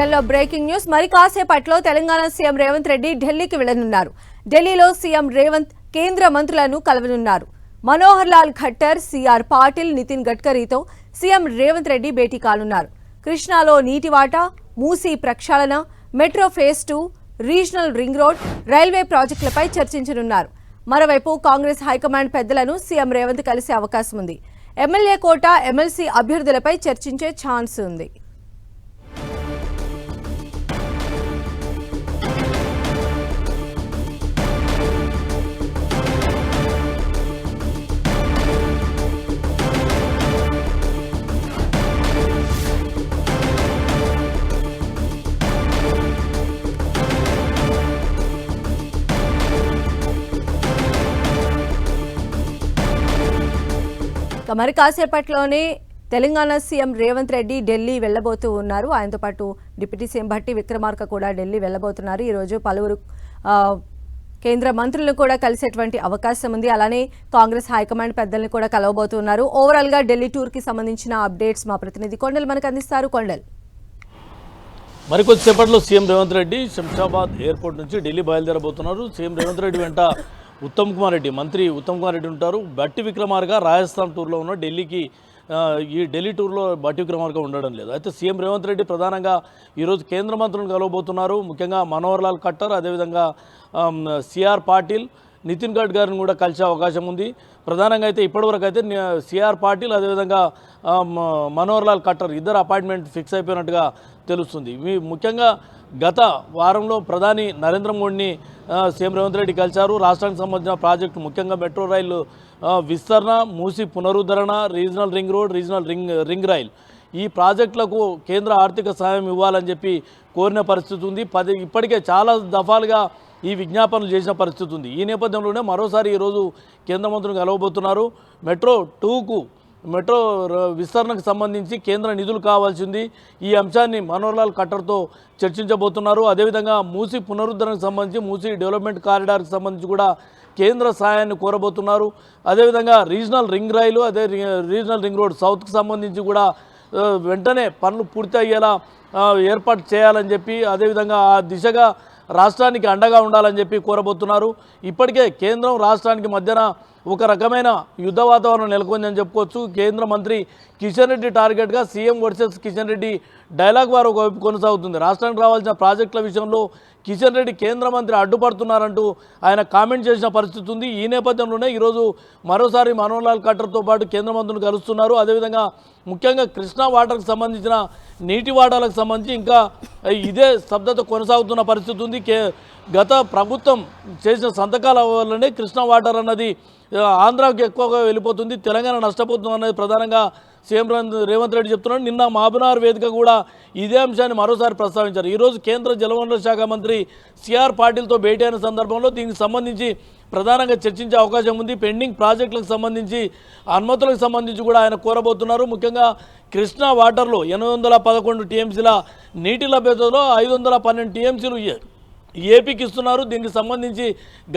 బులెటిన్లో breaking news. మరి కాసేపట్లో తెలంగాణ సీఎం రేవంత్ రెడ్డి ఢిల్లీకి వెళ్ళనున్నారు ఢిల్లీలో సీఎం రేవంత్ కేంద్ర మంత్రులను కలవనున్నారు. మనోహర్ లాల్ ఖట్టర్ సిఆర్ పాటిల్ నితిన్ గడ్కరీతో సీఎం రేవంత్ రెడ్డి భేటీ కానున్నారు. కృష్ణాలో నీటి వాటా మూసీ ప్రక్షాళన metro phase two regional ring road railway ప్రాజెక్టులపై చర్చించనున్నారు. మరోవైపు కాంగ్రెస్ హైకమాండ్ పెద్దలను సీఎం రేవంత్ కలిసే అవకాశం ఉంది ఎమ్మెల్యే కోట ఎమ్మెల్సీ అభ్యర్థులపై చర్చించే ఛాన్స్ ఉంది మరి కాసేపట్లోనే తెలంగాణ సీఎం రేవంత్ రెడ్డి ఢిల్లీ వెళ్ళబోతూ ఉన్నారు. ఆయనతో పాటు డిప్యూటీ సీఎం భట్టి విక్రమార్క కూడా ఢిల్లీ వెళ్ళబోతున్నారు ఈరోజు పలువురు కేంద్ర మంత్రులను కూడా కలిసేటువంటి అవకాశం ఉంది. అలానే కాంగ్రెస్ హైకమాండ్ పెద్దల్ని కూడా కలవబోతున్నారు. ఓవరాల్గా ఢిల్లీ టూర్కి సంబంధించిన అప్డేట్స్ మా ప్రతినిధి కొండలు మనకు అందిస్తారు. కొండల్. మరికొద్దిసేపట్లో సీఎం రేవంత్ రెడ్డి శంషాబాద్ ఎయిర్పోర్ట్ నుంచి ఢిల్లీ బయలుదేరబోతున్నారు. సీఎం రేవంత్ రెడ్డి వెంట ఉత్తమ్ కుమార్ రెడ్డి మంత్రి ఉత్తమ్ కుమార్ రెడ్డి ఉంటారు. బట్టి విక్రమార్క రాజస్థాన్ టూర్లో ఉన్న ఢిల్లీకి ఈ ఢిల్లీ టూర్లో బట్టి విక్రమార్క ఉండడం లేదు. అయితే సీఎం రేవంత్ రెడ్డి ప్రధానంగా ఈరోజు కేంద్ర మంత్రులను కలవబోతున్నారు. ముఖ్యంగా మనోహర్ లాల్ ఖట్టర్ అదేవిధంగా సిఆర్ పాటిల్ నితిన్ గడ్కరీని కూడా కలిసే అవకాశం ఉంది. ప్రధానంగా అయితే ఇప్పటివరకు అయితే సిఆర్ పాటిల్ అదేవిధంగా మనోహర్లాల్ కట్టర్ మనోహర్ లాల్ ఖట్టర్ ఇద్దరు అపాయింట్మెంట్ ఫిక్స్ అయిపోయినట్టుగా తెలుస్తుంది. మీ ముఖ్యంగా గత వారంలో ప్రధాని నరేంద్ర మోడీని సీఎం రేవంత్ రెడ్డి కలిశారు. రాష్ట్రానికి సంబంధించిన ప్రాజెక్టు ముఖ్యంగా మెట్రో రైలు విస్తరణ మూసి పునరుద్ధరణ regional ring road regional ring ring rail. ఈ ప్రాజెక్టులకు కేంద్ర ఆర్థిక సహాయం ఇవ్వాలని చెప్పి కోరిన పరిస్థితి ఉంది. పది ఇప్పటికే చాలా దఫాలుగా ఈ విజ్ఞాపనలు చేసిన పరిస్థితి ఉంది. ఈ నేపథ్యంలోనే మరోసారి ఈరోజు కేంద్ర మంత్రులు కలవబోతున్నారు. మెట్రో టూకు మెట్రో విస్తరణకు సంబంధించి కేంద్ర నిధులు కావాల్సింది. ఈ అంశాన్ని మనోహర్లాల్ ఖట్టర్తో చర్చించబోతున్నారు. అదేవిధంగా మూసి పునరుద్ధరణకు సంబంధించి మూసి డెవలప్మెంట్ కారిడార్కి సంబంధించి కూడా కేంద్ర సహాయాన్ని కోరబోతున్నారు. అదేవిధంగా రీజనల్ రింగ్ రైలు అదే రీజనల్ రింగ్ రోడ్ సౌత్కి సంబంధించి కూడా వెంటనే పనులు పూర్తి అయ్యేలా ఏర్పాటు చేయాలని చెప్పి అదేవిధంగా ఆ దిశగా రాష్ట్రానికి అండగా ఉండాలని చెప్పి కోరబోతున్నారు. ఇప్పటికే కేంద్రం రాష్ట్రానికి మధ్యన ఒక రకమైన యుద్ధ వాతావరణం నెలకొందని చెప్పుకోవచ్చు. కేంద్ర మంత్రి కిషన్ రెడ్డి టార్గెట్గా CM versus Kishan Reddy dialogue వారు ఒకవైపు కొనసాగుతుంది. రాష్ట్రానికి రావాల్సిన ప్రాజెక్టుల విషయంలో కిషన్ రెడ్డి కేంద్ర మంత్రి అడ్డుపడుతున్నారంటూ ఆయన కామెంట్ చేసిన పరిస్థితి ఉంది. ఈ నేపథ్యంలోనే ఈరోజు మరోసారి మనోహర్ లాల్ ఖట్టర్తో పాటు కేంద్ర మంత్రులు కలుస్తున్నారు. అదేవిధంగా ముఖ్యంగా కృష్ణా వాటర్కు సంబంధించిన నీటి వాటాలకు సంబంధించి ఇంకా ఇదే స్తబ్దత కొనసాగుతున్న పరిస్థితి ఉంది. కే గత ప్రభుత్వం చేసిన సంతకాల వల్లనే కృష్ణా వాటర్ అన్నది ఆంధ్రాకు ఆంధ్రాకి ఎక్కువగా వెళ్ళిపోతుంది. తెలంగాణ నష్టపోతుంది అనేది ప్రధానంగా సీఎం రేవంత్ రెడ్డి చెప్తున్నాడు. నిన్న మహబూబ్నగర్ వేదిక కూడా ఇదే అంశాన్ని మరోసారి ప్రస్తావించారు. ఈరోజు కేంద్ర జలవనరుల శాఖ మంత్రి సిఆర్ పాటిల్తో భేటీ అయిన సందర్భంలో దీనికి సంబంధించి ప్రధానంగా చర్చించే అవకాశం ఉంది. పెండింగ్ ప్రాజెక్టులకు సంబంధించి అనుమతులకు సంబంధించి కూడా ఆయన కోరబోతున్నారు. ముఖ్యంగా కృష్ణా వాటర్లో ఎనిమిది వందల పదకొండు టీఎంసీల నీటి లభ్యతలో ఐదు వందల పన్నెండు టీఎంసీలు ఏపీకి ఇస్తున్నారు. దీనికి సంబంధించి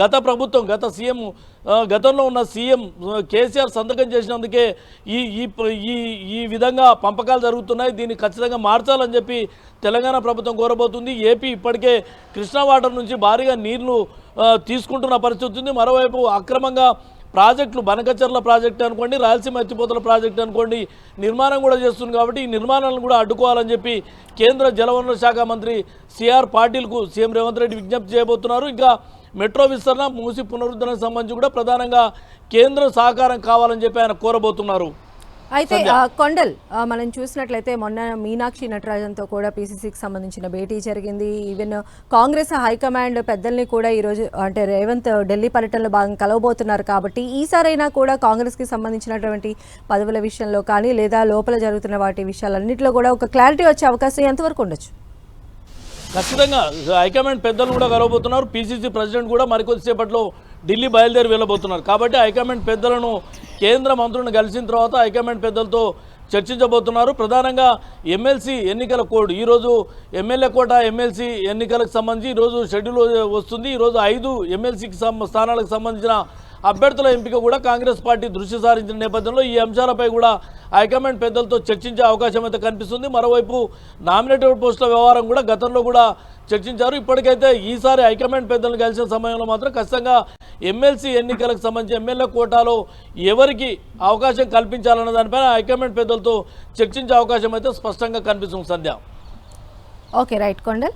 గత ప్రభుత్వం గత సీఎం గతంలో ఉన్న సీఎం కేసీఆర్ సంతకం చేసినందుకే ఈ ఈ ఈ ఈ విధంగా పంపకాలు జరుగుతున్నాయి. దీన్ని ఖచ్చితంగా మార్చాలని చెప్పి తెలంగాణ ప్రభుత్వం కోరబోతుంది. ఏపీ ఇప్పటికే కృష్ణా వాటర్ నుంచి భారీగా నీళ్ళు తీసుకుంటున్న పరిస్థితి ఉంది. మరోవైపు అక్రమంగా ప్రాజెక్టులు బనకచర్ల ప్రాజెక్ట్ అనుకోండి రాయలసీమ ఎత్తిపోతల ప్రాజెక్ట్ అనుకోండి నిర్మాణం కూడా చేస్తుంది కాబట్టి ఈ నిర్మాణాలను కూడా అడ్డుకోవాలని చెప్పి కేంద్ర జలవనరుల శాఖ మంత్రి సిఆర్ పాటిల్కు సీఎం రేవంత్ రెడ్డి విజ్ఞప్తి చేయబోతున్నారు. ఇంకా మెట్రో విస్తరణ మూసి పునరుద్ధరణకు సంబంధించి కూడా ప్రధానంగా కేంద్ర సహకారం కావాలని చెప్పి ఆయన కోరబోతున్నారు. అయితే కొండల్ మనం చూసినట్లయితే మొన్న మీనాక్షి నటరాజన్తో కూడా పీసీసీకి సంబంధించిన భేటీ జరిగింది. ఈవెన్ కాంగ్రెస్ హైకమాండ్ పెద్దల్ని కూడా ఈరోజు అంటే రేవంత్ ఢిల్లీ పర్యటనలో భాగంగా కలవబోతున్నారు కాబట్టి ఈసారైనా కూడా కాంగ్రెస్కి సంబంధించినటువంటి పదవుల విషయంలో కానీ లేదా లోపల జరుగుతున్న వాటి విషయాలన్నింటిలో కూడా ఒక క్లారిటీ వచ్చే అవకాశం ఎంతవరకు ఉండొచ్చు? ఖచ్చితంగా హైకమాండ్ పెద్దలు కూడా కలవబోతున్నారు. పీసీసీ ప్రెసిడెంట్ కూడా మరికొద్దిసేపట్లో ఢిల్లీ బయలుదేరి వెళ్ళబోతున్నారు. కాబట్టి హైకమాండ్ పెద్దలను కేంద్ర మంత్రులను కలిసిన తర్వాత హైకమాండ్ పెద్దలతో చర్చించబోతున్నారు. ప్రధానంగా ఎమ్మెల్సీ ఎన్నికల కోడ్. ఈరోజు ఎమ్మెల్యే కోట ఎమ్మెల్సీ ఎన్నికలకు సంబంధించి ఈరోజు షెడ్యూల్ వస్తుంది. ఈరోజు ఐదు ఎమ్మెల్సీకి సం స్థానాలకు సంబంధించిన అభ్యర్థుల ఎంపిక కూడా కాంగ్రెస్ పార్టీ దృష్టి సారించిన నేపథ్యంలో ఈ అంశాలపై కూడా హైకమాండ్ పెద్దలతో చర్చించే అవకాశం అయితే కనిపిస్తుంది. మరోవైపు నామినేటెడ్ పోస్టుల వ్యవహారం కూడా గతంలో కూడా చర్చించారు. ఇప్పటికైతే ఈసారి హైకమాండ్ పెద్దలను కలిసిన సమయంలో మాత్రం ఖచ్చితంగా ఎమ్మెల్సీ ఎన్నికలకు సంబంధించి ఎమ్మెల్యే కోటాలో ఎవరికి అవకాశం కల్పించాలన్న దానిపైన హైకమాండ్ పెద్దలతో చర్చించే అవకాశం అయితే స్పష్టంగా కనిపిస్తుంది. సంధ్య. Okay right Kondal.